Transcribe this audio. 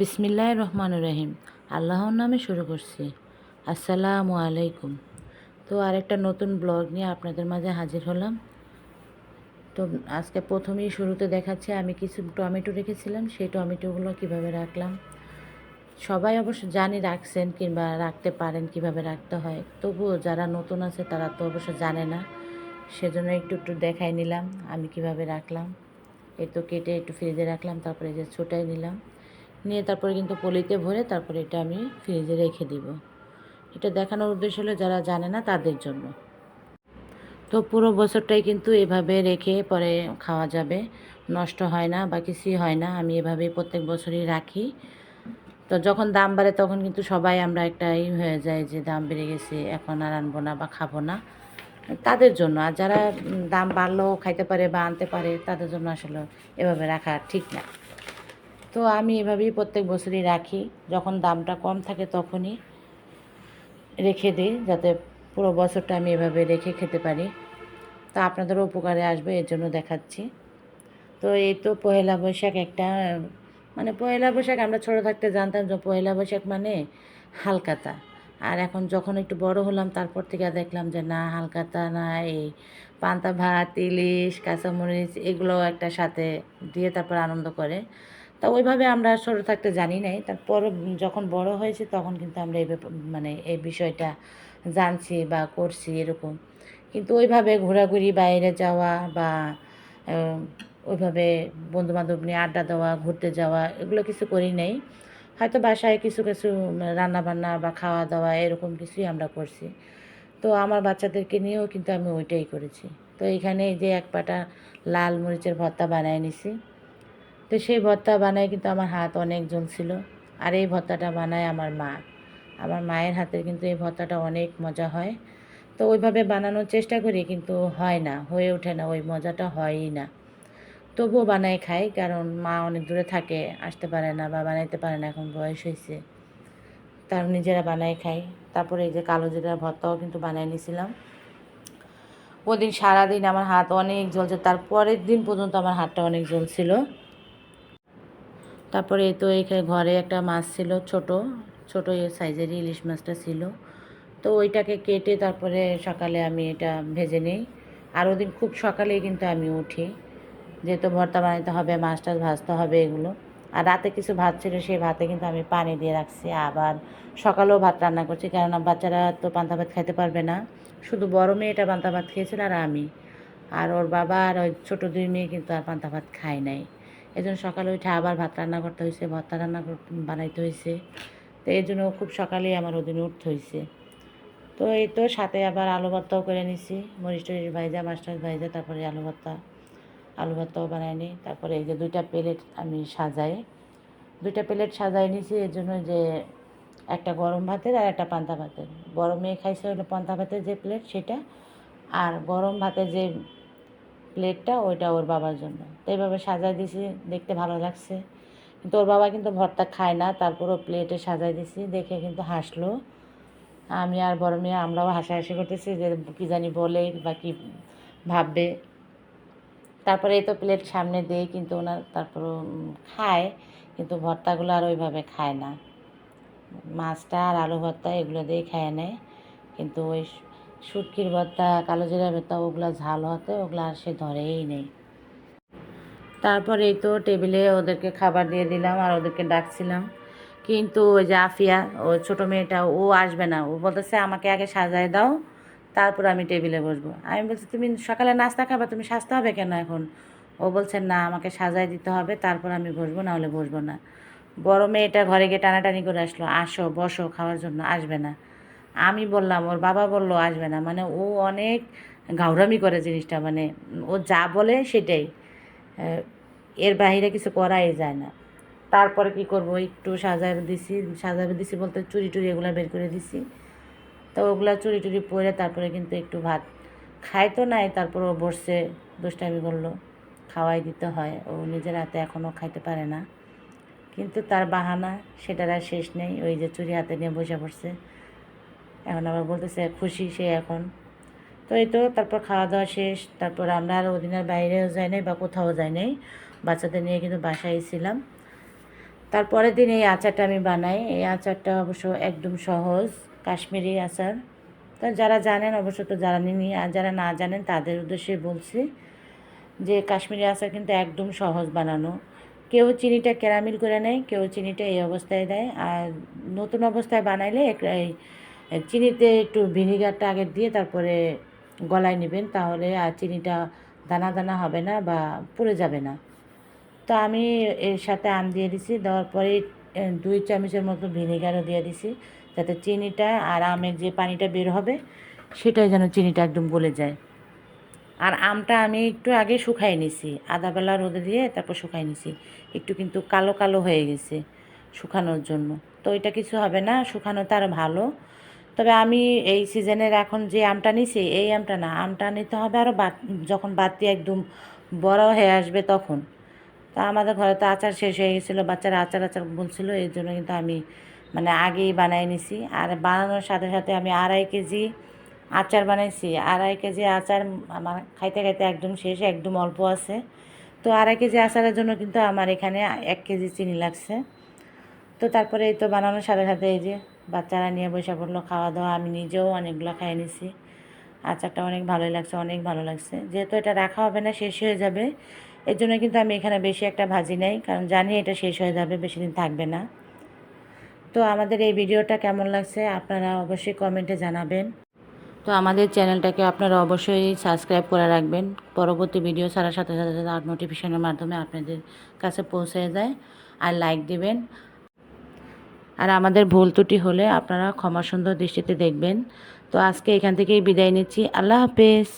বিসমিল্লাহ রহমান রহিম। আল্লাহর নামে শুরু করছি। আসসালামু আলাইকুম। তো আরেকটা নতুন ব্লগ নিয়ে আপনাদের মাঝে হাজির হলাম। তো আজকে প্রথমেই শুরুতে দেখাচ্ছে, আমি কিছু টমেটো রেখেছিলাম। সেই টমেটোগুলো কীভাবে রাখলাম? সবাই অবশ্য জানি রাখছেন কিংবা রাখতে পারেন কীভাবে রাখতে হয়। তবুও যারা নতুন আছে, তারা তো অবশ্য জানে না। সেজন্য একটু একটু দেখাই নিলাম, আমি কীভাবে রাখলাম। এই তো কেটে একটু ফ্রিজে রাখলাম, তারপরে যে ছোটাই নিলাম। নিয়ে তারপরে কিন্তু পলিতে ভরে তারপরে এটা আমি ফ্রিজে রেখে দিব। এটা দেখানোর উদ্দেশ্য হলো যারা জানে না তাদের জন্য। তো পুরো বছরটাই কিন্তু এভাবে রেখে পরে খাওয়া যাবে। নষ্ট হয় না বা কিছুই হয় না, আমি এভাবে প্রত্যেক বছরই রাখি। তো যখন দাম বাড়ে তখন কিন্তু সবাই আমরা একটা ই হয়ে যায় যে দাম বেড়ে গেছে, এখন আর আনব না বা খাব না। তাদের জন্য, আর যারা দাম বাড়লেও খাইতে পারে বা আনতে পারে তাদের জন্য আসলে এভাবে রাখা ঠিক না। তো আমি এভাবেই প্রত্যেক বছরই রাখি। যখন দামটা কম থাকে তখনই রেখে দিই, যাতে পুরো বছরটা আমি এভাবে রেখে খেতে পারি। তা আপনাদেরও উপকারে আসবে, এর জন্য দেখাচ্ছি। তো এই তো পহেলা বৈশাখ একটা মানে পয়লা বৈশাখ আমরা ছোটো থাকতে জানতাম যে পয়লা বৈশাখ মানে হালকাতা। আর এখন যখন একটু বড় হলাম, তারপর থেকে দেখলাম যে না, হালকাতা না, এই পান্তা ভাত, ইলিশ, কাঁচামরিচ এগুলো একটা সাথে দিয়ে তারপর আনন্দ করে। তা ওইভাবে আমরা ছোটো থাকতে জানি নাই। তারপর যখন বড় হয়েছে তখন কিন্তু আমরা এই মানে এই বিষয়টা জানছি বা করছি এরকম। কিন্তু ওইভাবে ঘোরাঘুরি বাইরে যাওয়া বা ওইভাবে বন্ধুবান্ধব নিয়ে আড্ডা দেওয়া, ঘুরতে যাওয়া এগুলো কিছু করি নাই। হয়তো বাসায় কিছু কিছু রান্না বান্না বা খাওয়া দাওয়া এরকম কিছুই আমরা করছি। তো আমার বাচ্চাদেরকে নিয়েও কিন্তু আমি ওইটাই করেছি। তো এখানে এই যে এক পাটা লাল মরিচের ভর্তা বানায় নিছি। তো সেই ভর্তা বানায় কিন্তু আমার হাত অনেক জ্বলছিল। আর এই ভর্তাটা বানায় আমার মা। আমার মায়ের হাতের কিন্তু এই ভর্তাটা অনেক মজা হয়। তো ওইভাবে বানানোর চেষ্টা করি কিন্তু হয় না, হয়ে ওঠে না, ওই মজাটা হয়ই না। তবুও বানাই খাই, কারণ মা অনেক দূরে থাকে, আসতে পারে না বা বানাইতে পারে না, এখন বয়স হয়েছে তার নিজেরা বানাই খাই। তারপরে এই যে কালো জিরার ভর্তাও কিন্তু বানাই নিয়েছিলাম ওদিন সারাদিন আমার হাত অনেক জ্বলছে, তার পরের দিন পর্যন্ত আমার হাতটা অনেক জ্বলছিল। তারপরে তো এখানে ঘরে একটা মাছ ছিল ছোট ছোট সাইজেরই ইলিশ মাছটা ছিল। তো ওইটাকে কেটে তারপরে সকালে আমি এটা ভেজে নিই। আর ওদিন খুব সকালেই কিন্তু আমি উঠি। যেহেতু ভর্তা বানাতে হবে, মাছ টাছ ভাজতে হবে এগুলো। আর রাতে কিছু ভাত ছিল, সেই ভাতে কিন্তু আমি পানি দিয়ে রাখছি। আবার সকালেও ভাত রান্না করছি, কেননা বাচ্চারা তো পান্তা ভাত খাইতে পারবে না। শুধু বড় মেয়েটা পান্তা ভাত খেয়েছিল আর আমি। আর ওর বাবা আর ওই ছোটো দুই মেয়ে কিন্তু আর পান্তা ভাত খায় নাই। জন্য সকালে উঠে আবার ভাত রান্না করতে হয়েছে ভর্তা রান্না বানাইতে হয়েছে তো এই জন্য খুব সকালেই আমার ওদিন উঠতে হয়েছে তো এই তো সাথে আবার আলু ভর্তাও করে নিছি, মরিচ টরিচ ভাইজা, মাছ ভাইজা, তারপরে আলু ভর্তা। আলু ভর্তাও বানাই নিই তারপরে এই যে দুইটা প্লেট আমি সাজাই। দুইটা প্লেট সাজাই নিছি, এর জন্য যে একটা গরম ভাতের আর একটা পান্তা ভাতের। গরমে খাইছে হলো পান্তা ভাতের যে প্লেট, সেটা। আর গরম ভাতের যে প্লেটটা ওইটা ওর বাবার জন্য। তো এইভাবে সাজাই দিছি, দেখতে ভালো লাগছে। কিন্তু ওর বাবা কিন্তু ভর্তা খায় না, তারপরও প্লেটে সাজাই দিছি, দেখে কিন্তু হাসলো। আমি আর বড় মেয়ে, আমরাও হাসাহাসি করতেছি যে কী জানি বলে বা কী ভাববে। তারপরে এই তো প্লেট সামনে দেই, কিন্তু ওনার তারপর খায়, কিন্তু ভর্তাগুলো আর ওইভাবে খায় না। মাছটা আর আলু ভর্তা এগুলো দিয়ে খায় নেয়, কিন্তু ওই শুটকির ভর্তা, কালো জিরা ভর্তা, ওগুলো ঝাল হতে ওগুলো আর সে ধরেই নেই। তারপরে এই তো টেবিলে ওদেরকে খাবার দিয়ে দিলাম আর ওদেরকে ডাকছিলাম। কিন্তু ওই যে আফিয়া, ও ছোটো মেয়েটা, ও আসবে না। ও বলতেছে, আমাকে আগে সাজায় দাও, তারপর আমি টেবিলে বসবো। আমি বলছি, তুমি সকালে নাস্তা খাবা? তুমি সাজতে হবে কেন এখন? ও বলছে, না, আমাকে সাজায় দিতে হবে, তারপর আমি বসবো না হলে বসবো না। বড় মেয়েটা ঘরে গিয়ে টানাটানি করে আসলো, আসো, বসো, খাওয়ার জন্য আসবে না। আমি বললাম, ওর বাবা বলল, আসবে না। মানে ও অনেক ঘাউরামি করে জিনিসটা মানে ও যা বলে সেটাই। এর বাইরে কিছু করাই যায় না। তারপরে কি করব? একটু সাজাবে দিছি সাজাবে দিছি বলতে চুরি টুরি এগুলো বের করে দিছি। তো ওগুলো চুরি টুরি পরে তারপরে কিন্তু একটু ভাত খায় তো নাই, তারপর ও বসছে, দুষ্টামি করল। খাওয়াই দিতে হয়, ও নিজের হাতে এখনও খাইতে পারে না। কিন্তু তার বাহানা, সেটার আর শেষ নেই, ওই যে চুরি হাতে নিয়ে বসে পড়ছে। এখন আবার বলতেছে, খুশি সে এখন। তো এই তো, তারপর খাওয়া দাওয়া শেষ। তারপর আমরা আর ওদিনের বাইরেও যাই নাই বা কোথাও যাই নাই। বাচ্চাদের নিয়ে কিন্তু বাসায় ছিলাম। তারপরের দিন এই আচারটা আমি বানাই। এই আচারটা অবশ্য একদম সহজ, কাশ্মীরি আচার। তো যারা জানেন, অবশ্য তো জানেনই আর যারা না জানেন, তাদের উদ্দেশ্যে বলছি যে কাশ্মীরি আচার কিন্তু একদম সহজ বানানো। কেউ চিনিটা ক্যারামিল করে নেয়, কেউ চিনিটা এই অবস্থায় দেয়। আর নতুন অবস্থায় বানাইলে এই চিনিতে একটু ভিনিগারটা আগে দিয়ে তারপরে গলায় নেবেন, তাহলে আর চিনিটা দানা দানা হবে না বা পুড়ে যাবে না। তো আমি এর সাথে আম দিয়ে দিছি, দেওয়ার পরে দুই চামচের মতো ভিনিগারও দিয়ে দিছি, যাতে চিনিটা আর আমের যে পানিটা বের হবে সেটাই যেন চিনিটা একদম গলে যায়। আর আমটা আমি একটু আগে শুকাই নিছি আদা বেলা রোদে দিয়ে তারপর শুকাই নিছি, একটু কিন্তু কালো কালো হয়ে গেছে শুকানোর জন্য। তো এটা কিছু হবে না শুকানো তার ভালো। তবে আমি এই সিজনের এখন যে আমটা নিছি, এই আমটা না। আমটা নিতে হবে আরও বাত যখন বাতি একদম বড় হয়ে আসবে তখন। তা আমাদের ঘরে তো আচার শেষ হয়ে গেছিল, বাচ্চারা আচার আচার বলছিল, এই জন্য কিন্তু আমি মানে আগেই বানাই নিছি। আর বানানোর সাথে সাথে আমি আড়াই কেজি আচার বানাইছি। আড়াই কেজি আচার আমার খাইতে খাইতে একদম শেষ, একদম অল্প আছে। তো আড়াই কেজি আচারের জন্য কিন্তু আমার এখানে এক কেজি চিনি লাগছে। তো তারপরে এই তো বানানোর সাথে সাথে এই যে বাচ্চারা নিয়ে বসে পড়ল খাওয়া দাওয়া আমি নিজেও অনেকগুলো খাই নিছি। আচারটা অনেক ভালোই লাগছে, অনেক ভালো লাগছে। যেহেতু এটা রাখা হবে না, শেষ হয়ে যাবে। এর জন্য কিন্তু আমি এখানে বেশি একটা ভাজি নাই, কারণ জানি এটা শেষ হয়ে যাবে, বেশি দিন থাকবে না। তো আমাদের এই ভিডিওটা কেমন লাগছে, আপনারা অবশ্যই কমেন্টে জানাবেন। তো আমাদের চ্যানেলটাকে আপনারা অবশ্যই সাবস্ক্রাইব করে রাখবেন। পরবর্তী ভিডিও ছাড়ার সাথে সাথে সাথে নোটিফিকেশনের মাধ্যমে আপনাদের কাছে পৌঁছে যায়। আর লাইক দিবেন। আর আমাদের ভুল ত্রুটি হলে আপনারা ক্ষমা সুন্দর দৃষ্টিতে দেখবেন। তো আজকে এখান থেকেই বিদায় নিচ্ছি। আল্লাহ হাফেজ।